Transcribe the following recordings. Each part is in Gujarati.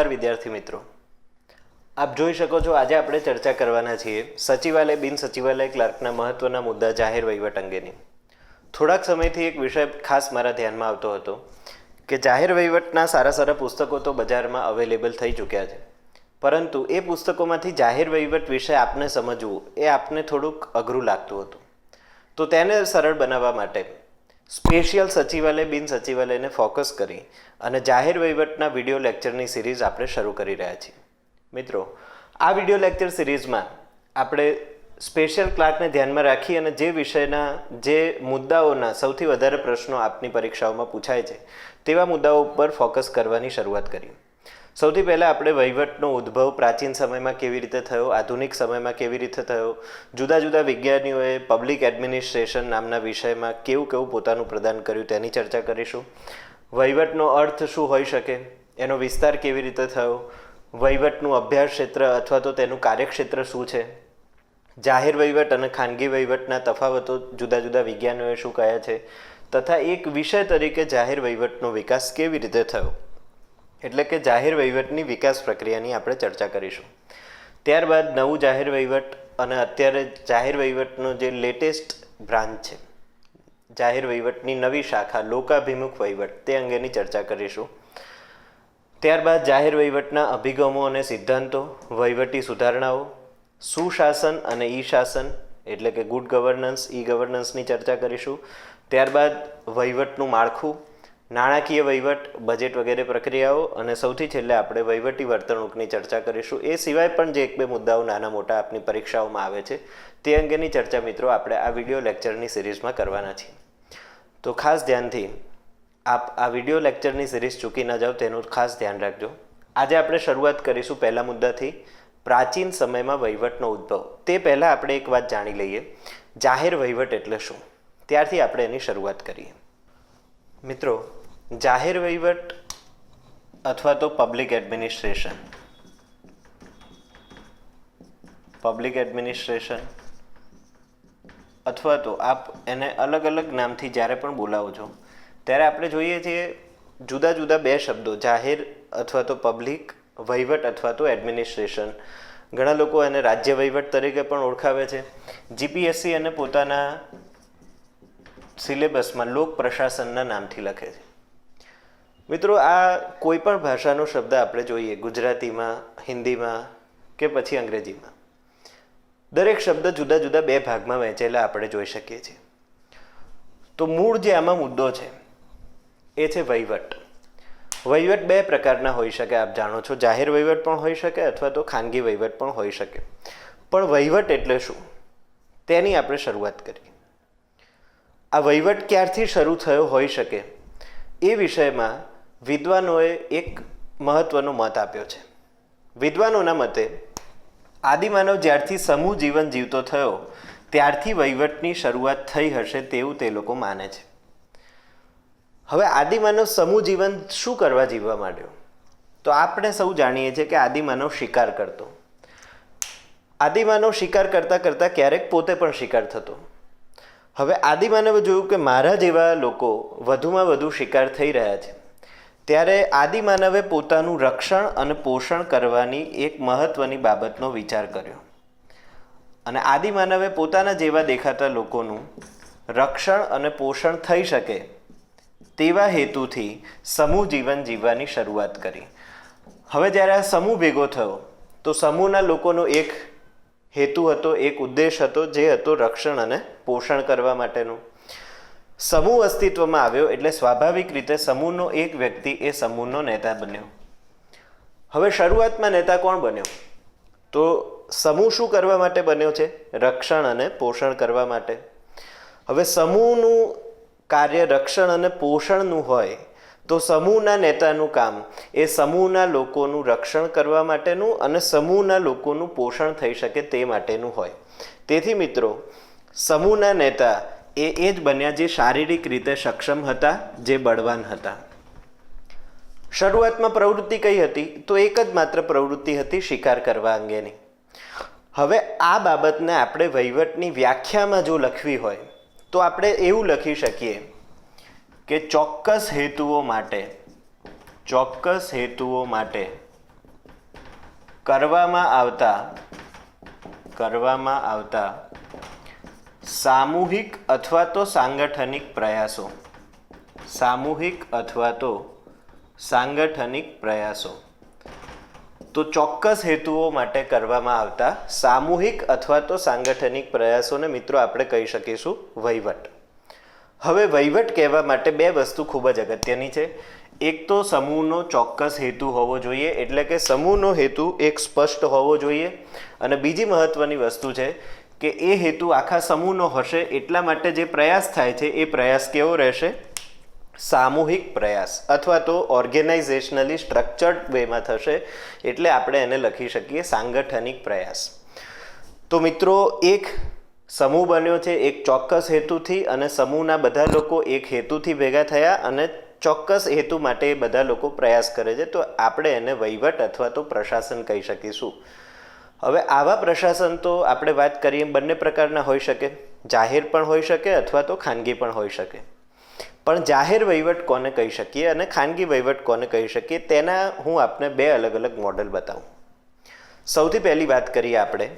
નમસ્કાર વિદ્યાર્થી મિત્રો. આપ જોઈ શકો છો આજે આપણે ચર્ચા કરવાના છીએ સચિવાલય બિન સચિવાલય ક્લાર્કના મહત્વના મુદ્દા જાહેર વહીવટ અંગેની. થોડાક સમયથી એક વિષય ખાસ મારા ધ્યાનમાં આવતો હતો કે જાહેર વહીવટના સારા સારા પુસ્તકો તો બજારમાં અવેલેબલ થઈ ચૂક્યા છે. પરંતુ એ પુસ્તકોમાંથી જાહેર વહીવટ વિશે આપને સમજવું એ આપને થોડુંક અઘરું લાગતું હતું. તો તેને સરળ બનાવવા માટે સ્પેશિયલ સચિવાલય બિન સચિવાલયને ફોકસ કરી અને જાહેર વહીવટના વીડિયો લેક્ચરની સિરીઝ આપણે શરૂ કરી રહ્યા છીએ. મિત્રો, આ વીડિયો લેક્ચર સિરીઝમાં આપણે સ્પેશિયલ ક્લાર્કને ધ્યાનમાં રાખી અને જે વિષયના, જે મુદ્દાઓના સૌથી વધારે પ્રશ્નો આપની પરીક્ષાઓમાં પૂછાય છે, તેવા મુદ્દાઓ ઉપર ફોકસ કરવાની શરૂઆત કરી. સૌથી પહેલાં આપણે વહીવટનો ઉદ્ભવ પ્રાચીન સમયમાં કેવી રીતે થયો, આધુનિક સમયમાં કેવી રીતે થયો, જુદા જુદા વિજ્ઞાનીઓએ પબ્લિક એડમિનિસ્ટ્રેશન નામના વિષયમાં કેવું કેવું પોતાનું પ્રદાન કર્યું તેની ચર્ચા કરીશું. વહીવટનો અર્થ શું હોઈ શકે, એનો વિસ્તાર કેવી રીતે થયો, વહીવટનું અભ્યાસ ક્ષેત્ર અથવા તો તેનું કાર્યક્ષેત્ર શું છે, જાહેર વહીવટ અને ખાનગી વહીવટના તફાવતો જુદા જુદા વિજ્ઞાનીઓએ શું કહ્યા છે, તથા એક વિષય તરીકે જાહેર વહીવટનો વિકાસ કેવી રીતે થયો. એટલે કે જાહેર વહીવટની વિકાસ પ્રક્રિયાની આપણે ચર્ચા કરીશું. ત્યારબાદ નવું જાહેર વહીવટ અને અત્યારે જાહેર વહીવટનો જે લેટેસ્ટ બ્રાન્ચ છે, જાહેર વહીવટની નવી શાખા, લોકાભિમુખ વહીવટ, તે અંગેની ચર્ચા કરીશું. ત્યારબાદ જાહેર વહીવટના અભિગમો અને સિદ્ધાંતો, વહીવટી સુધારણાઓ, સુશાસન અને ઈ શાસન એટલે કે ગુડ ગવર્નન્સ ઈ ગવર્નન્સની ચર્ચા કરીશું. ત્યારબાદ વહીવટનું માળખું નાણાકીય વહીવટ બજેટ વગેરે પ્રક્રિયાઓ અને સૌથી છેલ્લે આપણે વહીવટી વર્તણૂકની ચર્ચા કરીશું. એ સિવાય પણ જે એક બે મુદ્દાઓ નાના મોટા આપની પરીક્ષાઓમાં આવે છે, તે અંગેની ચર્ચા મિત્રો આપણે આ વીડિયો લેક્ચરની સિરીઝમાં કરવાના છીએ. તો ખાસ ધ્યાનથી, આપ આ વીડિયો લેક્ચરની સિરીઝ ચૂકી ન જાઓ, તેનું ખાસ ધ્યાન રાખજો. આજે આપણે શરૂઆત કરીશું પહેલા મુદ્દાથી પ્રાચીન સમયમાં વહીવટનો ઉદ્ભવ. તે પહેલાં આપણે એક વાત જાણી લઈએ, જાહેર વહીવટ એટલે શું? ત્યારથી આપણે એની શરૂઆત કરીએ. મિત્રો જાહેર વહીવટ અથવા તો પબ્લિક એડમિનિસ્ટ્રેશન પબ્લિક એડમિનિસ્ટ્રેશન અથવા તો આપ એને અલગ અલગ નામથી જ્યારે પણ બોલાવો છો, ત્યારે આપણે જોઈએ છીએ જુદા જુદા બે શબ્દો, જાહેર અથવા તો પબ્લિક વહીવટ અથવા તો એડમિનિસ્ટ્રેશન ઘણા લોકો એને રાજ્ય વહીવટ તરીકે પણ ઓળખાવે છે. જીપીએસસી અને પોતાના સિલેબસમાં લોક પ્રશાસનના નામથી લખે છે. મિત્રો, આ કોઈ પણ ભાષાનો શબ્દ આપણે જોઈએ, ગુજરાતીમાં, હિન્દીમાં કે પછી અંગ્રેજીમાં, દરેક શબ્દ જુદા જુદા બે ભાગમાં વહેંચેલા આપણે જોઈ શકીએ છીએ. તો મૂળ જે આમાં મુદ્દો છે, એ છે વહીવટ. વહીવટ બે પ્રકારના હોઈ શકે, આપ જાણો છો, જાહેર વહીવટ પણ હોઈ શકે અથવા તો ખાનગી વહીવટ પણ હોઈ શકે. પણ વહીવટ એટલે શું? તેની આપણે શરૂઆત કરીએ. આ વહીવટ ક્યારથી શરૂ થયો, હોઈ શકે? એ વિષયમાં વિદ્વાનોએ એક મહત્વનો મત આપ્યો છે. વિદ્વાનોના મતે, આદિમાનવ જ્યારથી સમૂહ જીવન જીવતો થયો, ત્યારથી વહીવટની શરૂઆત થઈ હશે તેવું તે લોકો માને છે. હવે આદિમાનવ સમૂહ જીવન શું કરવા જીવવા માંડ્યો? તો આપણે સૌ જાણીએ છીએ કે આદિમાનવ શિકાર કરતો. આદિમાનવ શિકાર કરતાં કરતાં ક્યારેક પોતે પણ શિકાર થતો. હવે આદિમાનવે જોયું કે મારા જેવા લોકો વધુમાં વધુ શિકાર થઈ રહ્યા છે. ત્યારે આદિમાનવે પોતાનું રક્ષણ અને પોષણ કરવાની એક મહત્વની બાબતનો વિચાર કર્યો. અને આદિમાનવે પોતાના જેવા દેખાતા લોકોનું રક્ષણ અને પોષણ થઈ શકે તેવા હેતુથી સમૂહ જીવન જીવવાની શરૂઆત કરી. હવે જ્યારે આ સમૂહ ભેગો થયો, તો સમૂહના લોકોનો એક હેતુ હતો, એક ઉદ્દેશ હતો, જે હતો રક્ષણ અને પોષણ કરવા માટેનું. સમૂહ અસ્તિત્વમાં આવ્યો એટલે સ્વાભાવિક રીતે સમૂહનો એક વ્યક્તિ એ સમૂહનો નેતા બન્યો. હવે શરૂઆતમાં નેતા કોણ બન્યો? તો સમૂહ શું કરવા માટે બન્યો છે? રક્ષણ અને પોષણ કરવા માટે. હવે સમૂહનું કાર્ય રક્ષણ અને પોષણનું હોય તો સમૂહના નેતાનું કામ એ સમૂહના લોકોનું રક્ષણ કરવા માટેનું અને સમૂહના લોકોનું પોષણ થઈ શકે તે માટેનું હોય. તેથી મિત્રો, સમૂહના નેતા એ એ જ બન્યા જે શારીરિક રીતે સક્ષમ હતા, જે બળવાન હતા. શરૂઆતમાં પ્રવૃત્તિ કઈ હતી? તો એક જ માત્ર પ્રવૃત્તિ હતી શિકાર કરવા અંગેની. હવે આ બાબતને આપણે વહીવટની વ્યાખ્યામાં જો લખવી હોય, તો આપણે એવું લખી શકીએ કે ચોક્કસ હેતુઓ માટે, ચોક્કસ હેતુઓ માટે કરવામાં આવતા કરવામાં આવતા સામૂહિક અથવા તો સાંગઠનિક પ્રયાસો. સામૂહિક અથવા તો સાંગઠનિક પ્રયાસો. તો ચોક્કસ હેતુઓ માટે કરવામાં આવતા સામૂહિક અથવા તો સાંગઠનિક પ્રયાસોને મિત્રો આપણે કહી શકીશું વહીવટ. હવે વહીવટ કહેવા માટે બે વસ્તુ ખૂબ જ અગત્યની છે. એક તો સમૂહનો ચોક્કસ હેતુ હોવો જોઈએ, એટલે કે સમૂહનો હેતુ એક સ્પષ્ટ હોવો જોઈએ. અને બીજી મહત્વની વસ્તુ છે કે એ હેતુ આખા સમૂહનો હશે, એટલા માટે જે પ્રયાસ થાય છે, એ પ્રયાસ કેવો રહેશે? સામૂહિક પ્રયાસ અથવા તો ઓર્ગેનાઇઝેશનલી સ્ટ્રક્ચર્ડ વેમાં થશે, એટલે આપણે એને લખી શકીએ સાંગઠનિક પ્રયાસ. તો મિત્રો, એક સમૂહ બન્યો છે, એક ચોક્કસ હેતુથી અને સમૂહના બધા લોકો એક હેતુથી ભેગા થયા અને ચોક્કસ હેતુ માટે બધા લોકો પ્રયાસ કરે છે, તો આપણે એને વહીવટ અથવા તો પ્રશાસન કહી શકીશું. હવે આવા પ્રશાસન તો આપણે વાત કરીએ બંને પ્રકારના હોઈ શકે. જાહેર પણ હોઈ શકે અથવા તો ખાનગી પણ હોઈ શકે. પણ જાહેર વહીવટ કોને કહી શકીએ અને ખાનગી વહીવટ કોને કહી શકીએ તેના હું આપને બે અલગ અલગ મોડલ બતાવું. સૌથી પહેલી વાત કરીએ આપણે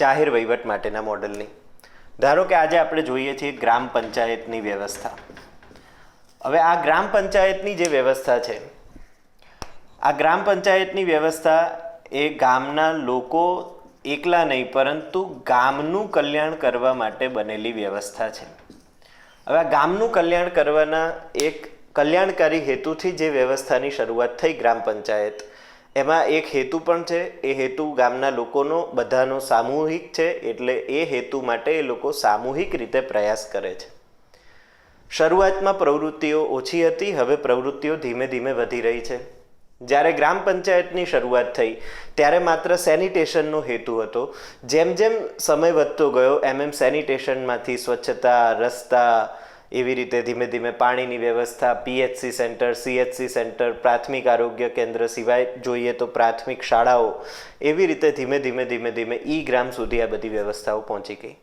જાહેર વહીવટ માટેના મોડલની. ધારો કે આજે આપણે જોઈએ છીએ ગ્રામ પંચાયતની વ્યવસ્થા. હવે આ ગ્રામ પંચાયતની જે વ્યવસ્થા છે, આ ગ્રામ પંચાયતની વ્યવસ્થા એ ગામના લોકો એકલા નહીં, પરંતુ ગામનું કલ્યાણ કરવા માટે બનેલી વ્યવસ્થા છે. હવે આ ગામનું કલ્યાણ કરવાના એક કલ્યાણકારી હેતુથી જે વ્યવસ્થાની શરૂઆત થઈ ગ્રામ પંચાયત, એમાં એક હેતુ પણ છે. એ હેતુ ગામના લોકોનો, બધાનો સામૂહિક છે, એટલે એ હેતુ માટે એ લોકો સામૂહિક રીતે પ્રયાસ કરે છે. શરૂઆતમાં પ્રવૃત્તિઓ ઓછી હતી, હવે પ્રવૃત્તિઓ ધીમે ધીમે વધી રહી છે. જ્યારે ગ્રામ પંચાયતની શરૂઆત થઈ, ત્યારે માત્ર સેનિટેશનનો હેતુ હતો. જેમ જેમ સમય વધતો ગયો, એમ એમ સેનિટેશનમાંથી સ્વચ્છતા, રસ્તા, એવી રીતે ધીમે ધીમે પાણીની વ્યવસ્થા, પીએચસી સેન્ટર, સીએચસી સેન્ટર, પ્રાથમિક આરોગ્ય કેન્દ્ર સિવાય જોઈએ તો પ્રાથમિક શાળાઓ, એવી રીતે ધીમે ધીમે ધીમે ધીમે ઈ ગ્રામ સુધી આ બધી વ્યવસ્થાઓ પહોંચી ગઈ.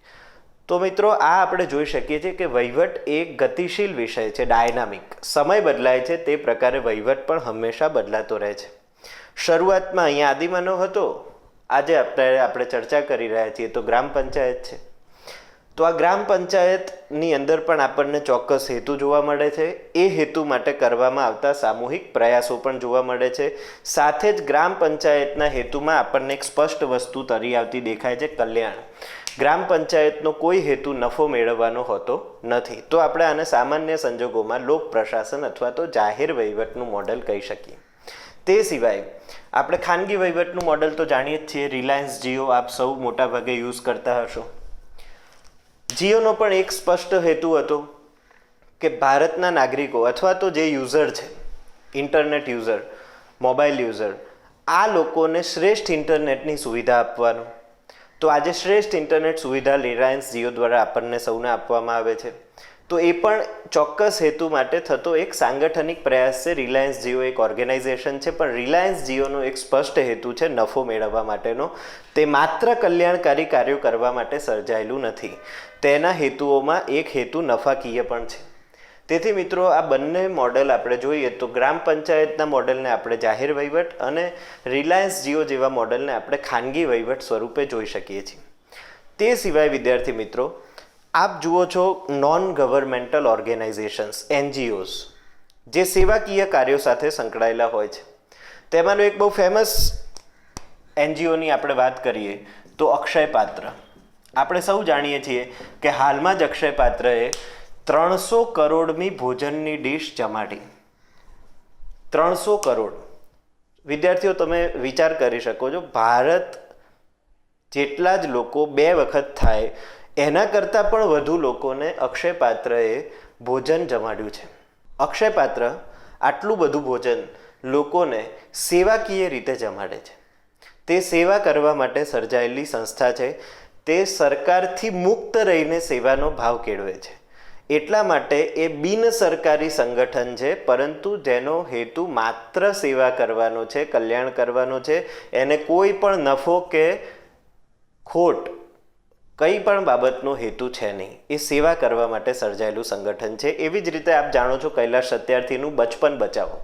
તો મિત્રો, આ આપણે જોઈ શકીએ છીએ કે વહીવટ એક ગતિશીલ વિષય છે, ડાયનામિક. સમય બદલાય છે, તે પ્રકારે વહીવટ પણ હંમેશા બદલાતો રહે છે. શરૂઆતમાં અહીંયા આદિમાનવ હતો. આજે આપણે આપણે ચર્ચા કરી રહ્યા છીએ, તો ગ્રામ પંચાયત છે. તો આ ગ્રામ પંચાયતની અંદર પણ આપણને ચોક્કસ હેતુ જોવા મળે છે. એ હેતુ માટે કરવામાં આવતા સામૂહિક પ્રયાસો પણ જોવા મળે છે. સાથે જ ગ્રામ પંચાયતના હેતુમાં આપણને એક સ્પષ્ટ વસ્તુ તરી આવતી દેખાય છે, કલ્યાણ. ગ્રામ પંચાયતનો કોઈ હેતુ નફો મેળવવાનો હોતો નથી. તો આપણે આને સામાન્ય સંજોગોમાં લોક પ્રશાસન અથવા તો જાહેર વહીવટનું મોડલ કહી શકીએ. તે સિવાય, આપણે ખાનગી વહીવટનું મોડલ તો જાણીએ જ છીએ. રિલાયન્સ જીઓ આપ સૌ મોટાભાગે યુઝ કરતા હશો. જીઓનો પણ એક સ્પષ્ટ હેતુ હતો કે ભારતના નાગરિકો અથવા તો જે યુઝર છે, ઇન્ટરનેટ યુઝર, મોબાઈલ યુઝર, આ લોકોને શ્રેષ્ઠ ઇન્ટરનેટની સુવિધા આપવાનો. તો આજે શ્રેષ્ઠ ઇન્ટરનેટ સુવિધા રિલાયન્સ જીઓ દ્વારા આપણને સૌને આપવામાં આવે છે. તો એ પણ ચોક્કસ હેતુ માટે થતો એક સાંગઠનિક પ્રયાસ છે. રિલાયન્સ જીઓ એક ઓર્ગેનાઇઝેશન છે, પણ રિલાયન્સ જીઓનો એક સ્પષ્ટ હેતુ છે નફો મેળવવા માટેનો. તે માત્ર કલ્યાણકારી કાર્યો કરવા માટે સર્જાયેલું નથી. તેના હેતુઓમાં એક હેતુ નફાકીય પણ છે. તેથી મિત્રો, આ બંને મોડલ આપણે જોઈએ તો ગ્રામ પંચાયતના મોડલને આપણે જાહેર વહીવટ અને રિલાયન્સ જીઓ જેવા મોડલને આપણે ખાનગી વહીવટ સ્વરૂપે જોઈ શકીએ છીએ. તે સિવાય વિદ્યાર્થી મિત્રો, આપ જુઓ છો નોન ગવર્મેન્ટલ ઓર્ગેનાઇઝેશન્સ એનજીઓઝ જે સેવાકીય કાર્યો સાથે સંકળાયેલા હોય છે. તેમાંનું એક બહુ ફેમસ એનજીઓની આપણે વાત કરીએ તો અક્ષય પાત્ર. આપણે સૌ જાણીએ છીએ કે હાલમાં જ અક્ષય પાત્રએ ત્રણસો કરોડની ભોજનની ડીશ જમાડી. ત્રણસો કરોડ. વિદ્યાર્થીઓ, તમે વિચાર કરી શકો છો, ભારત જેટલા જ લોકો બે વખત થાય, એના કરતાં પણ વધુ લોકોને અક્ષય પાત્રએ ભોજન જમાડ્યું છે. અક્ષય પાત્ર આટલું બધું ભોજન લોકોને સેવાકીય રીતે જમાડે છે. તે સેવા કરવા માટે સર્જાયેલી સંસ્થા છે. તે સરકારથી મુક્ત રહીને સેવાનો ભાવ કેળવે છે. એટલા માટે એ બિન સરકારી સંગઠન છે, પરંતુ જેનો હેતુ માત્ર સેવા કરવાનો છે, કલ્યાણ કરવાનો છે. એને કોઈ પણ નફો કે ખોટ કંઈ પણ બાબતનો હેતુ છે નહીં. એ સેવા કરવા માટે સર્જાયેલું સંગઠન છે. એવી જ રીતે આપ જાણો છો કૈલાશ સત્યાર્થીનું બચપન બચાવો.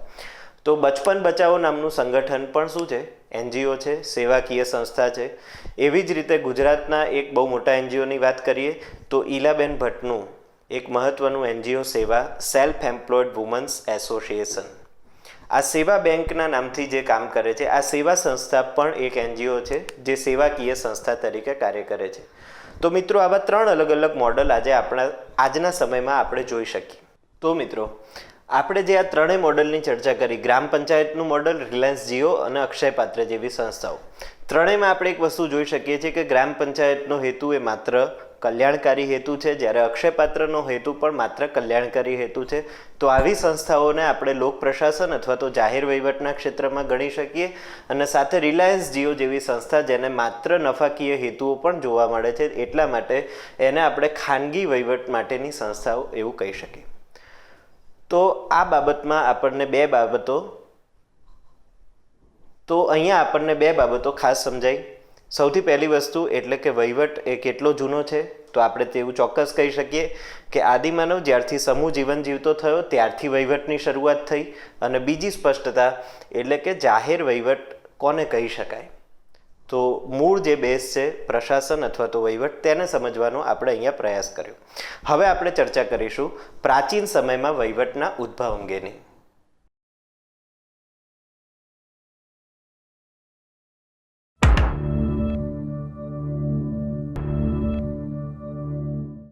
તો બચપન બચાવો નામનું સંગઠન પણ શું છે? એનજીઓ છે, સેવાકીય સંસ્થા છે. એવી જ રીતે ગુજરાતના એક બહુ મોટા એનજીઓની વાત કરીએ તો ઈલાબેન ભટ્ટનું એક મહત્વનું એનજીઓ સેવા સેલ્ફ એમ્પ્લોયડ વુમન્સ એસોસિએશન આ સેવા બેંકના નામથી જે કામ કરે છે, આ સેવા સંસ્થા પણ એક એનજીઓ છે, જે સેવાકીય સંસ્થા તરીકે કાર્ય કરે છે. તો મિત્રો, આવા ત્રણ અલગ અલગ મોડલ આજે આપણા આજના સમયમાં આપણે જોઈ શકીએ. તો મિત્રો, આપણે જે આ ત્રણેય મોડલની ચર્ચા કરી, ગ્રામ પંચાયતનું મોડલ રિલાયન્સ જીઓ અને અક્ષય પાત્ર જેવી સંસ્થાઓ. ત્રણેયમાં આપણે એક વસ્તુ જોઈ શકીએ છીએ કે ગ્રામ પંચાયતનો હેતુ એ માત્ર કલ્યાણકારી હેતુ છે. જ્યારે અક્ષયપાત્રનો હેતુ પણ માત્ર કલ્યાણકારી હેતુ છે. તો આવી સંસ્થાઓને આપણે લોક પ્રશાસન અથવા તો જાહેર વહીવટના ક્ષેત્રમાં ગણી શકીએ અને સાથે રિલાયન્સ જીઓ જેવી સંસ્થા જેને માત્ર નફાકીય હેતુઓ પણ જોવા મળે છે એટલા માટે એને આપણે ખાનગી વહીવટ માટેની સંસ્થાઓ એવું કહી શકીએ. તો આ બાબતમાં આપણને બે બાબતો, તો અહીંયા આપણને બે બાબતો ખાસ સમજાઈ. સૌથી પહેલી વસ્તુ એટલે કે વહીવટ એ કેટલો જૂનો છે, તો આપણે તેવું ચોક્કસ કહી શકીએ કે આદિમાનવ જ્યારથી સમૂહ જીવન જીવતો થયો, ત્યારથી વહીવટની શરૂઆત થઈ અને બીજી સ્પષ્ટતા એટલે કે જાહેર વહીવટ કોને કહી શકાય? તો મૂળ જે બેઝ છે, પ્રશાસન અથવા તો વહીવટ, તેને સમજવાનો આપણે અહીંયા પ્રયાસ કર્યો. હવે આપણે ચર્ચા કરીશું પ્રાચીન સમયમાં વહીવટના ઉદ્ભવ અંગેની.